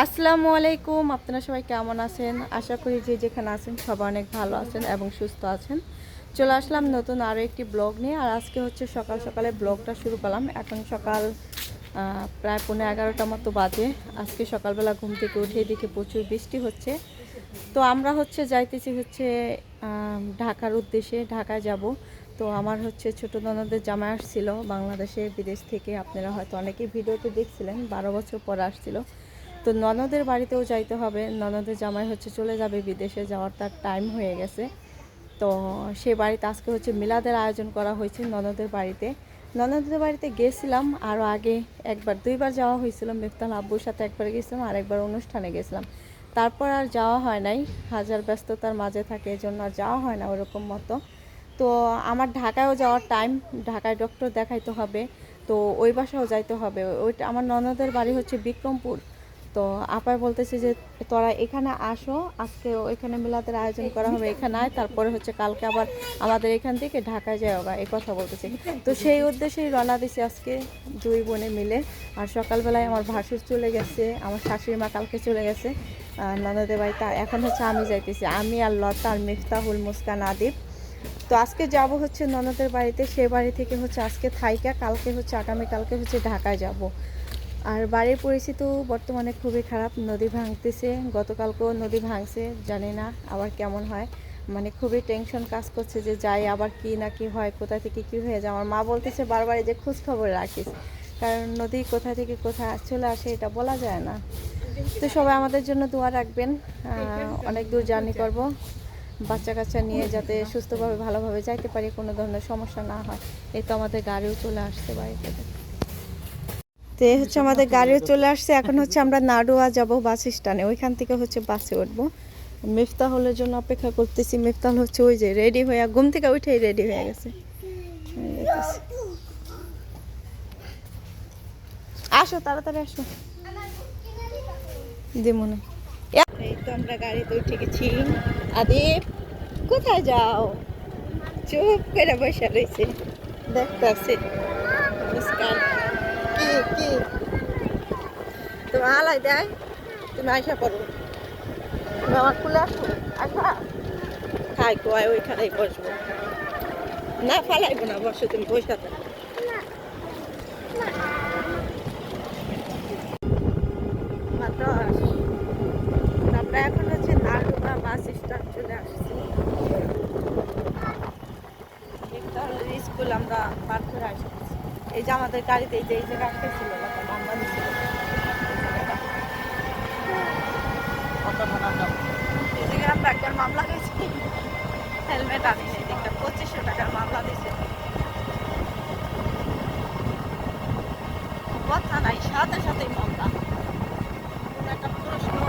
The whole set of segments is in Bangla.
আসসালামু আলাইকুম, আপনারা সবাই কেমন আছেন? আশা করি যে যেখানে আছেন সবাই অনেক ভালো আছেন এবং সুস্থ আছেন। চলে আসলাম নতুন আরও একটি ব্লগ নিয়ে, আর আজকে হচ্ছে সকাল সকালে ব্লগটা শুরু করলাম। এখন সকাল প্রায় পনেরো এগারোটা মতো বাজে। আজকে সকালবেলা ঘুম থেকে উঠে দেখে প্রচুর বৃষ্টি হচ্ছে। তো আমরা হচ্ছে যাইতেছি হচ্ছে ঢাকার উদ্দেশ্যে, ঢাকায় যাব। তো আমার হচ্ছে ছোটো ননদের জামাই আসছিল বাংলাদেশে, বিদেশ থেকে। আপনারা হয়তো অনেকেই ভিডিওতে দেখছিলেন, বারো বছর পর আসছিল। তো ননদের বাড়িতেও যাইতে হবে। ননদের জামাই হচ্ছে চলে যাবে, বিদেশে যাওয়ার তার টাইম হয়ে গেছে। তো সে বাড়িতে আজকে হচ্ছে মিলাদের আয়োজন করা হয়েছে ননদের বাড়িতে। ননদের বাড়িতে গেছিলাম আরও আগে একবার, দুইবার যাওয়া হয়েছিল মেফতাল আব্বুর সাথে একবার গেছিলাম, আর একবার অনুষ্ঠানে গেছিলাম। তারপর আর যাওয়া হয় নাই, হাজার ব্যস্ততার মাঝে থাকে এই জন্য আর যাওয়া হয় না ওরকম মতো। তো আমার ঢাকায়ও যাওয়ার টাইম ঢাকায় ডক্টর দেখাইতে হবে, তো ওই বাসাও যাইতে হবে। ওইটা আমার ননদের বাড়ি হচ্ছে বিক্রমপুর। তো আপায় বলতেছে যে তোরা এখানে আসো আজকে ওইখানে মিলাদের আয়োজন করা হবে, এখানে আয়, তারপরে হচ্ছে কালকে আবার আমাদের এখান থেকে ঢাকায় যাওয়া হবে এই কথা বলতেছে। তো সেই উদ্দেশ্যেই রওনা দিছি আজকে দুই বোনে মিলে। আর সকালবেলায় আমার ভাসুর চলে গেছে, আমার শাশুড়ি মা কালকে চলে গেছে। আর ননদের বাড়িতে আর এখন হচ্ছে আমি যাইতেছি, আমি আর লতা আর মিফতাহুল মুস্কান আদিব। তো আজকে যাব হচ্ছে ননদের বাড়িতে, সে বাড়ি থেকে হচ্ছে আজকে থাইকা, কালকে হচ্ছে আগামীকালকে হচ্ছে ঢাকায় যাব। আর বাড়ির পরিস্থিতিও বর্তমানে খুবই খারাপ। নদী ভাঙতেছে, গতকালকেও নদী ভাঙছে, জানি না আবার কেমন হয়। মানে খুবই টেনশন কাজ করছে যে যাই আবার কি না কি হয়, কোথা থেকে কি হয়ে যায়। আমার মা বলতেছে বারবার যে খোঁজ খবর রাখিস, কারণ নদী কোথা থেকে কোথায় চলে আসে এটা বলা যায় না। তো সবাই আমাদের জন্য দোয়া রাখবেন। অনেক দূর জার্নি করব। বাচ্চা কাচ্চা নিয়ে যাতে সুস্থভাবে, ভালোভাবে যাইতে পারি, কোনো ধরনের সমস্যা না হয়। এই তো আমাদের গাড়িও চলে আসতে থেকে তো হচ্ছে আমাদের গাড়িও চলে আসছে, এখন হচ্ছে আমরা নাডুয়া যাব বাস স্ট্যান্ডে। ওইখান থেকে হচ্ছে বাসে উঠবো। মিফতাহলের জন্য অপেক্ষা করতেছি। মিফতাহল হচ্ছে ওই যে রেডি হয়ে ঘুম থেকে উঠেই রেডি হয়ে গেছে। আসো, তাড়াতাড়ি আসো। দিমনে এই তো আমরা গাড়িতে উঠে গেছি। আদিপ কোথায় যাও? চুপ করে বসে রয়েছে দেখতে আছে মুস্কান কি? কি তুমি আলাই দেয়, তুমি আইসা পড়ো। তুমি আমার খুলে আসো? আসা খাই কোয়ায় ওইখানেই বসবো। না ফালাইবো না, বসো, তুমি বসে থাকো। আমরা এখন হচ্ছে নালুকা বাস স্ট্যান্ড চলে আসছি। স্কুল আমরা পার করে আসছি। এই যে আমাদের গাড়িতে এই যে এই যে রাখতে ছিল আমরা আমরা একবার মামলা দিয়েছি। হেলমেট আনিনি একটা পঁচিশশো টাকার মামলা দিয়েছে। কথা নাই, সাথে সাথেই মামলা। একটা প্রশ্ন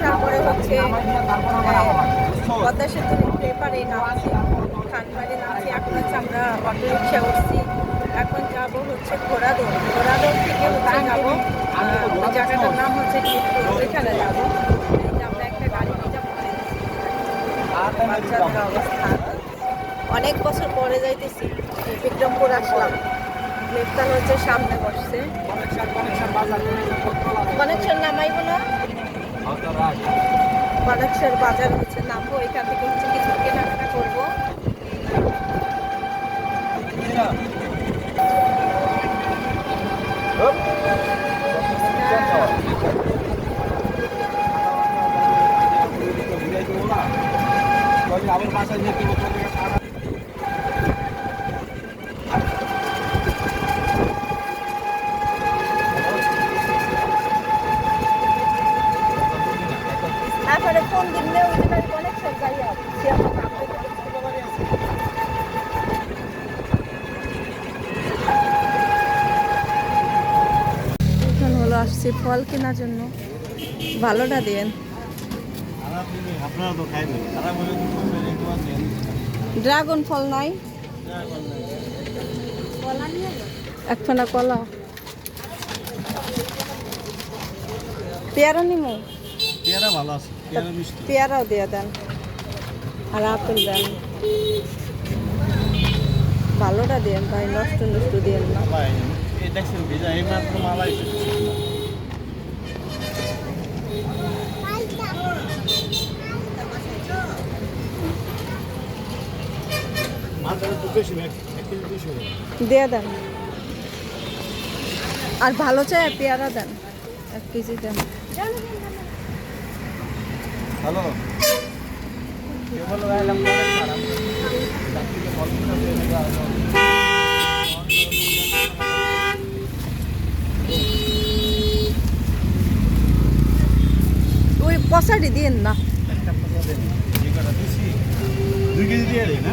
বাসে ওঠার পরে হচ্ছে পদ্মা সেতুর পেপারে নামছি খানবাড়ি নামছি এখন হচ্ছে আমরা অটো রিক্সা উঠছি। এখন যাব হচ্ছে ঘোড়াদৌড়। ঘোড়াদৌড় থেকে হচ্ছে যাব জায়গাটার নাম হচ্ছে ওইখানে যাব। আমরা একটা গাড়ি দিচ্ছি বাচ্চাদের অবস্থা। অনেক বছর পরে যাইতেছি বিক্রমপুর আসলাম। লেফটান হচ্ছে সামনে বসছে। কানেকশন নামাইব না। কানেকশন বাজার হচ্ছে নামবো এখান থেকে হচ্ছে কিছু কেনাকাটা করব। আমার বাসায় যেতে তারপরে ফোন দিলে ওই জন্য কানেকশন যাই হবে সে আমার কাপড় এখন হলো আসছি ফল কেনার জন্য। ভালোটা আপনারা আছে। ড্রাগন ফল নাই। একখানা কলা। পেয়ারা নিমু? পেয়ারা ভালো আছে পেয়ারা মিষ্টি। পেয়ারাও দিয়ে দেন। আর আপেল দেন। ভালোটা দেন ভাই নষ্ট নষ্ট দিয়েন না। ভাই ভেজা এই মাত্র মালাই মাথাটা তো বেশি এক এক কেজি দুশো দিয়ে দেন। আর ভালো চাই পেয়ারা দেন। এক কেজি দেন। হ্যালো। ওই না। দেন দিছি দুই কেজি দিয়ে না?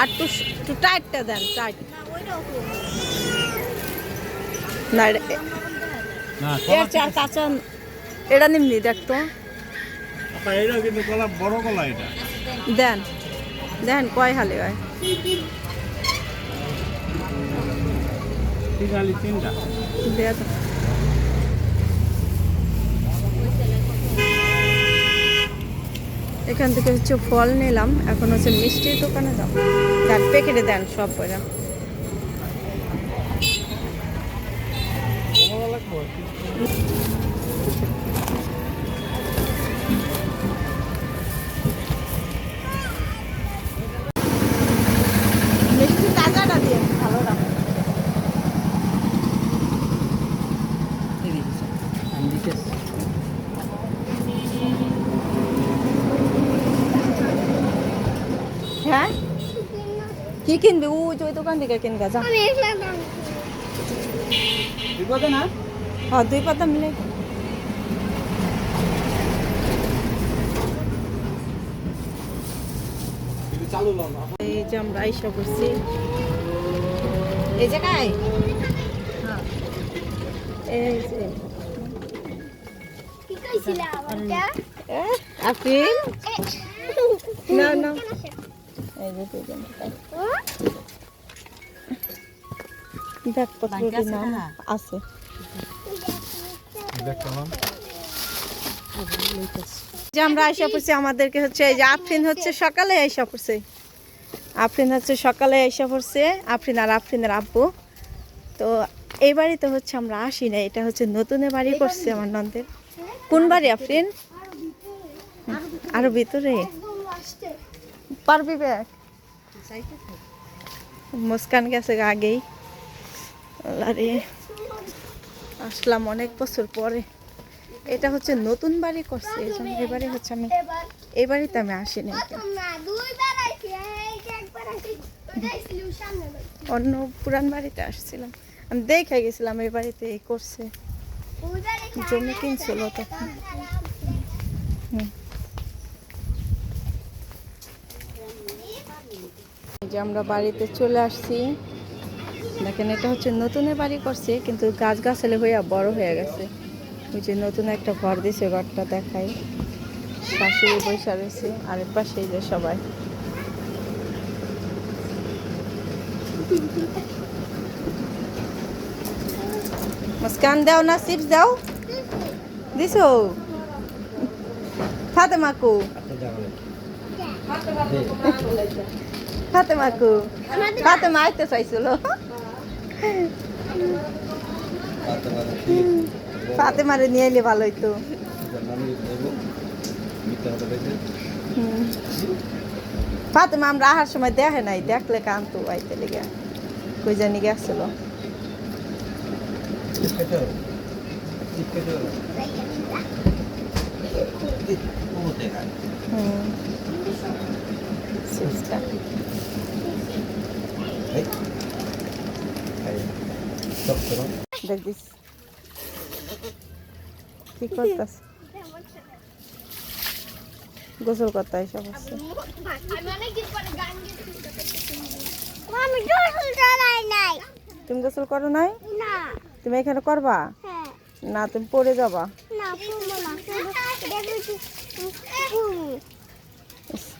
আর একটু একটু টাইটটা দেন টাইট না এর চার কাঁচা এটা নিমনি এটাও কিন্তু কলা বড় কলা এটা। দেন দেন কয় হালে হয়? তিন তিনটা। দিয়ে। এখান থেকে হচ্ছে ফল নিলাম। এখন হচ্ছে মিষ্টির দোকানে যাব। দেন প্যাকেটে দেন সব করে কিনবি ও যে ওই দোকান থেকে কিনবে যা হ্যাঁ দুই পাতা মিলে এই যে আমরা আইসা করছি এই জায়গায় হ্যাঁ। এই যে আপিল না না এই যে দুজন। ব্যাগপত্রের নাম আছে যে আমরা আইসা পড়ছি আমাদেরকে হচ্ছে এই যে আফরিন হচ্ছে সকালে আইসা পড়ছে। আফরিন হচ্ছে সকালে আইসা পড়ছে আফরিন আর আফরিনের আব্বু। তো এই বাড়িতে হচ্ছে আমরা আসি না এটা হচ্ছে নতুনে বাড়ি করছে আমার নন্দের। কোন বাড়ি আফরিন? আরও ভিতরে। পারবি ব্যাগ? মুস্কান গেছে আগেই। আরে আসলাম অনেক বছর পরে। এটা হচ্ছে নতুন বাড়ি করছে, এই জন্য এবারে হচ্ছে আমি এই বাড়িতে আমি আসিনি। অন্য পুরান বাড়িতে আসছিলাম। আমি দেখে গেছিলাম এই বাড়িতে এই করছে। জমি কিনছিল তখন। হুম। যে আমরা বাড়িতে চলে আসছি। দেখেন এটা হচ্ছে নতুনের বাড়ি করছে কিন্তু গাছ গাছালি হইয়া বড় হয়ে গেছে। ওই যে নতুন একটা ঘর দিছে ঘরটা দেখাই। শাশুড়ি বৈশা রয়েছে আর এর পাশে যে সবাই। মুস্কান দাও না চিপস দাও। দিছো? ফাতেমাকু। ফাতেমাকু ফাতেমা আইতে চাইছিল ফাতেমারে নিয়ে এলে ভালো হইতো। ফাতেমা আমরা আহার সময় দেখে নাই দেখলে কান্তু আইতে লেগে কই জানি গেছিল হুম দেখ কি করতাস গোসল করতে সব তুমি গোসল করো নাই তুমি এখানে করবা হ্যাঁ না তুমি পড়ে যাবা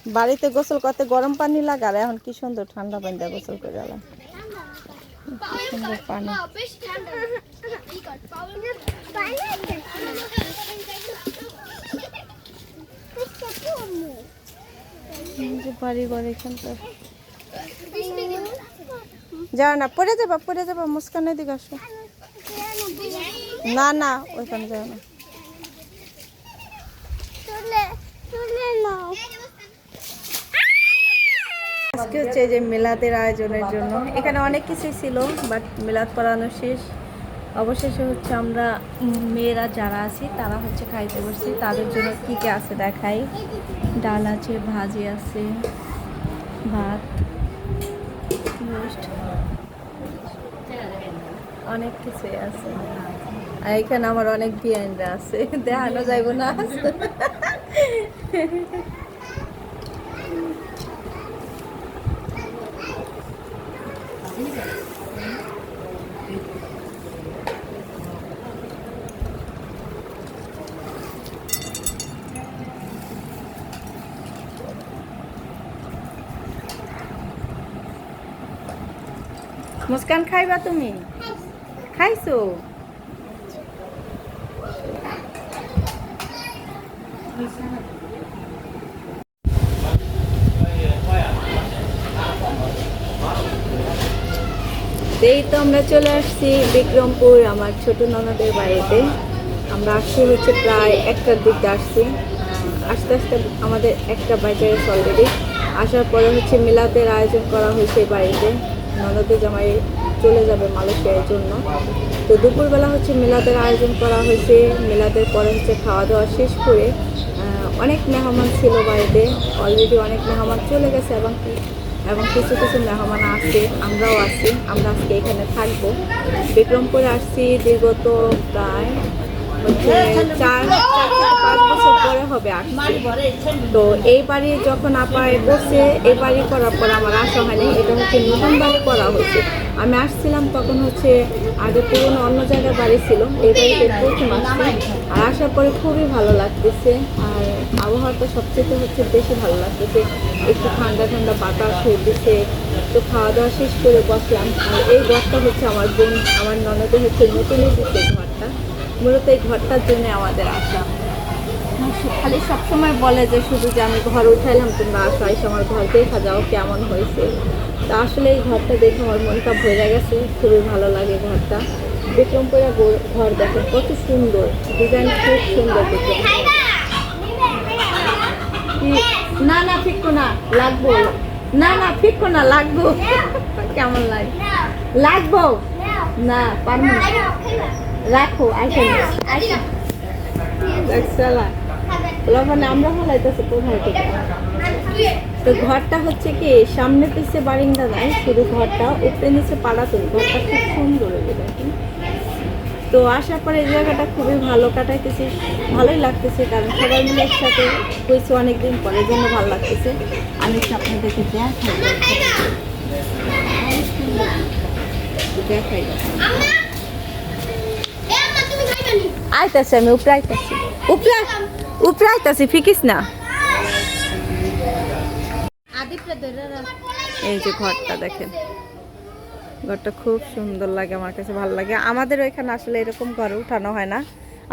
বাড়িতে গোসল করতে গরম পানি লাগে আর এখন কি সুন্দর ঠান্ডা পানি দিয়ে গোসল করে গেলাম সুন্দর পানি। যাও না, পড়ে যাবা পড়ে যাবা, মুস্কানের দিকে আসো। না না, ওইখানে যাও না। আজকে হচ্ছে যে মেলাদের আয়োজনের জন্য। এখানে অনেক কিছুই ছিল বাট মিলাদ পড়ানো শেষ। অবশেষে হচ্ছে আমরা মেয়েরা যারা আছি, তারা হচ্ছে খাইতে বসছি। তাদের জন্য কী কী আছে দেখাই? ডাল আছে, ভাজি আছে, ভাত অনেক কিছুই আছে। আর এখানে আমার অনেক বিয়ানরা আছে। দেখানো যাইব না। মুস্কান খাইবা তুমি? খাইছো? এই তো আমরা চলে আসছি বিক্রমপুর, আমার ছোট ননদের বাড়িতে। আমরা আসছি হচ্ছে প্রায় একটার দিকে আসছি। আস্তে আস্তে আমাদের একটা বাজে গেছে অলরেডি আসার পরে হচ্ছে মিলাদের আয়োজন করা হয়েছে বাড়িতে। ননদের জামাই চলে যাবে মালয়েশিয়ার জন্য। তো দুপুরবেলা হচ্ছে মেলাদের আয়োজন করা হয়েছে। মেলাদের পরে হচ্ছে খাওয়া দাওয়া শেষ করে অনেক মেহমান ছিল বাড়িতে অলরেডি অনেক মেহমান চলে গেছে এবং এবং কিছু কিছু মেহমান আছে, আমরাও আছি। আমরা আজকে এখানে থাকব। বিক্রমপুরে আসছি দীর্ঘত প্রায় চার পাঁচ বছর পরে হবে আসছি। তো এই বাড়ি যখন আপায় বসে এই বাড়ি করার পর আমার আসা হয়নি। এটা হচ্ছে নতুন বাড়ি করা হয়েছে। আমি আসছিলাম তখন হচ্ছে আগে পুরনো অন্য জায়গায় বাড়ি ছিল। এই বাড়িতে প্রথম আর আসার পরে খুবই ভালো লাগতেছে। আর আবহাওয়াটা সবচেয়ে হচ্ছে বেশি ভালো লাগতেছে। একটু ঠান্ডা ঠান্ডা বাতাস হইতেছে। তো খাওয়া দাওয়া শেষ করে বসলাম। আর এই ঘরটা হচ্ছে আমার বোন আমার ননদে হচ্ছে নতুনই দিচ্ছে ঘরটা মূলত এই ঘরটার জন্য আমাদের আসা। খালি সবসময় বলে যে শুধু যে আমি ঘর উঠাইলাম, তোমরা আসো এসে আমার ঘর দেখা যাও কেমন হয়েছে। তা আসলে এই ঘরটা দেখে আমার মনটা ভরে গেছে, খুবই ভালো লাগে ঘরটা। বিক্রমপুরা ঘর দেখেন কত সুন্দর, ডিজাইন খুব সুন্দর বিক্রমপুরা না না, ঠিক না, লাগবো। না না ফিকো না, লাগবো। কেমন লাগে? লাগবো? না, পারব রাখো আইসে আদিলা দেখছালা লবণে আমরা হলাইতেছে কোথায় থেকে? তো ঘরটা হচ্ছে কি সামনে পিছে বারিন্দা নাই শুধু ঘরটা উপরে নিচে ঘরটা খুব সুন্দর হয়ে তো আসার পরে এই জায়গাটা খুবই ভালো কাটাইতেছি ভালোই লাগতেছে কারণ সবাই মিলে একসাথে হয়েছে অনেকদিন পরে জন্য ভালো লাগতেছে। আমি আপনাদেরকে দেখাই। দেখাই। আইতাছে, আমি উপরে আইতাছি উপরে উপরে আইতাছি ফিকিস না। এই যে ঘরটা দেখেন। ঘরটা খুব সুন্দর লাগে আমার কাছে, ভালো লাগে। আমাদের ওইখানে আসলে এরকম ঘর উঠানো হয় না।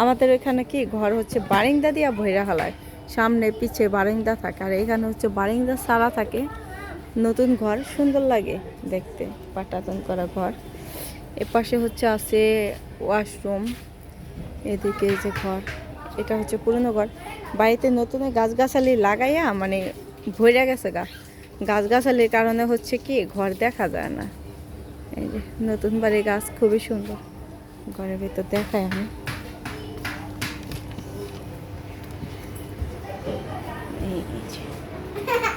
আমাদের ওইখানে কি, ঘর হচ্ছে বারিন্দা দিয়া ভৈরা হালায় সামনে পিছে বারিন্দা থাকে, আর এখানে হচ্ছে বারিন্দা সারা থাকে। নতুন ঘর, সুন্দর লাগে দেখতে, পাটাতন করা ঘর। এপাশে হচ্ছে আছে ওয়াশরুম এদিকে এই যে ঘর এটা হচ্ছে পুরনো ঘর। বাড়িতে নতুন গাছগাছালি লাগাইয়া মানে ভরে গেছে গা। গাছগাছালির কারণে হচ্ছে কি ঘর দেখা যায় না। এই যে নতুন বাড়ির গাছ খুবই সুন্দর। ঘরের ভিতর দেখাই আমি।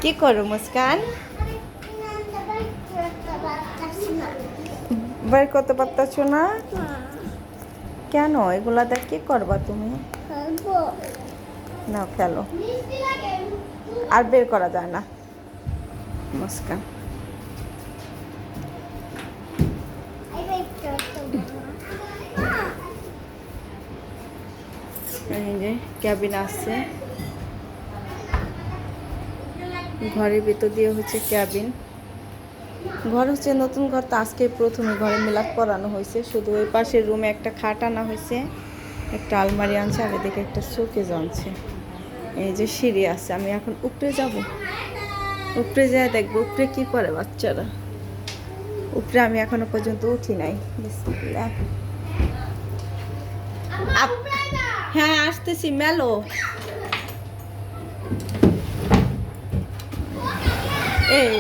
কি করো মুস্কান? বের করতে পারতেছ না। কেন? এগুলা দেখ কি করবা তুমি? না খেলো। আর বের করা যায় না। মুস্কান এই যে ক্যাবিন আসছে ঘরের ভিতর দিয়ে হচ্ছে ক্যাবিন। ঘর হচ্ছে নতুন ঘর, তো আজকে প্রথমে ঘরে মিলাপ করানো হয়েছে। শুধু ওই পাশের রুমে একটা খাট আনা হয়েছে, একটা আলমারি আনছে, আর এদিকে একটা শোকেজ আনছে। এই যে সিঁড়ি আছে, আমি এখন উপরে যাব। উপরে যায় দেখব, উপরে কি করে বাচ্চারা। উপরে আমি এখনও পর্যন্ত উঠি নাই। হ্যাঁ আসতেছি, মেলো। এই।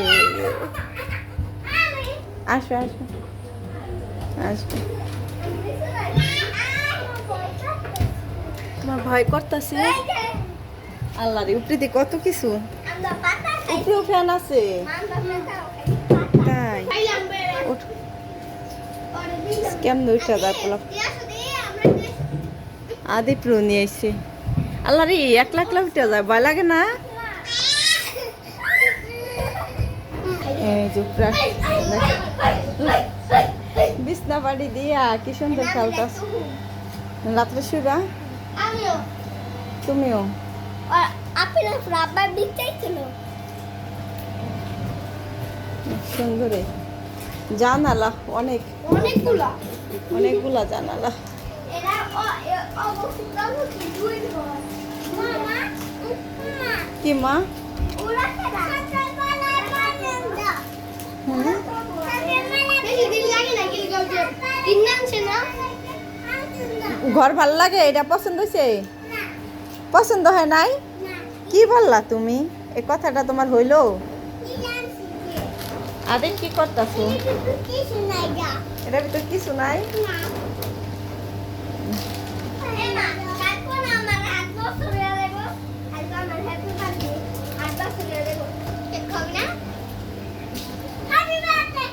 আসো আসো। আসো। তোমার ভয় করতেছে। আল্লাহ রে, উপরে কত কিছু? উপরেও ফ্যান আছে। তাই। কেমন উঠা যায় পোলাপ আদি প্রো নিয়ে এসে আল্লাহ রে, একলা একলা উঠে যায়, ভয় লাগে না এই যে উপরে আস- বিছনা বাড়ি দিয়া কি সুন্দর খেলতাস রাত্রে শুবা তুমিও? সুন্দরে। জানালা অনেক। অনেকগুলো। অনেকগুলা জানালা। কি মা ওরা খেলা ছোটবেলায় পর্যন্ত হুম বেশি দিন লাগে না কিন্তু তিন নামছে না ঘর ভালো লাগে? এটা পছন্দ হয়েছে পছন্দ হয় নাই? কি বললা তুমি? এ কথাটা তোমার হইল? আরে কি করতেছো? এটা ভিতর কিছু নাই এমা তারপর আমার হাত বছর হয়ে দেব আর আমার হ্যাপি বার্থডে হাত বছর হয়ে দেব কেক খাবি না happy birthday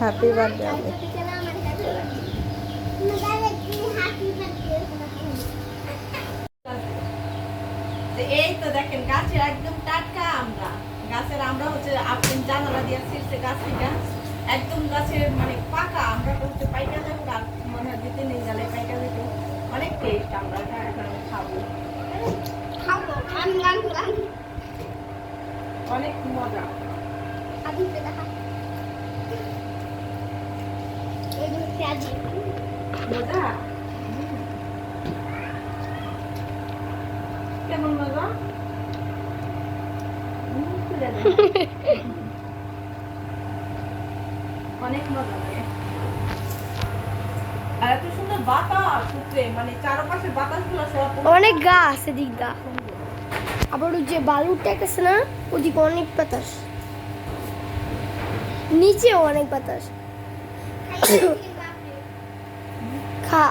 happy birthday birthday happy birthday এই তো দেখেন গাছের একদম টাটকা আমরা। গাছের আমরা হচ্ছে আপনি জানালা দিয়ে ছিলছে গাছ থেকে একদম গাছের মানে পাকা আমরা হচ্ছে পাইকা যাব আর মনে হয় দিতে নেই গেলে পাইকা যেতে অনেক টেস্ট আমরা এখন আমি খাব। অনেক মজা। মজা? হুম। কেমন মজা দে। অনেক মজা লাগে আর এত সুন্দর বাতাস উঠছে মানে চারপাশে বাতাসগুলো সব অনেক গাছ এদিক দা। আবার ওই যে বালুরটা ট্যাক আছে না ওদিকে অনেক বাতাস। নিচেও অনেক বাতাস। খা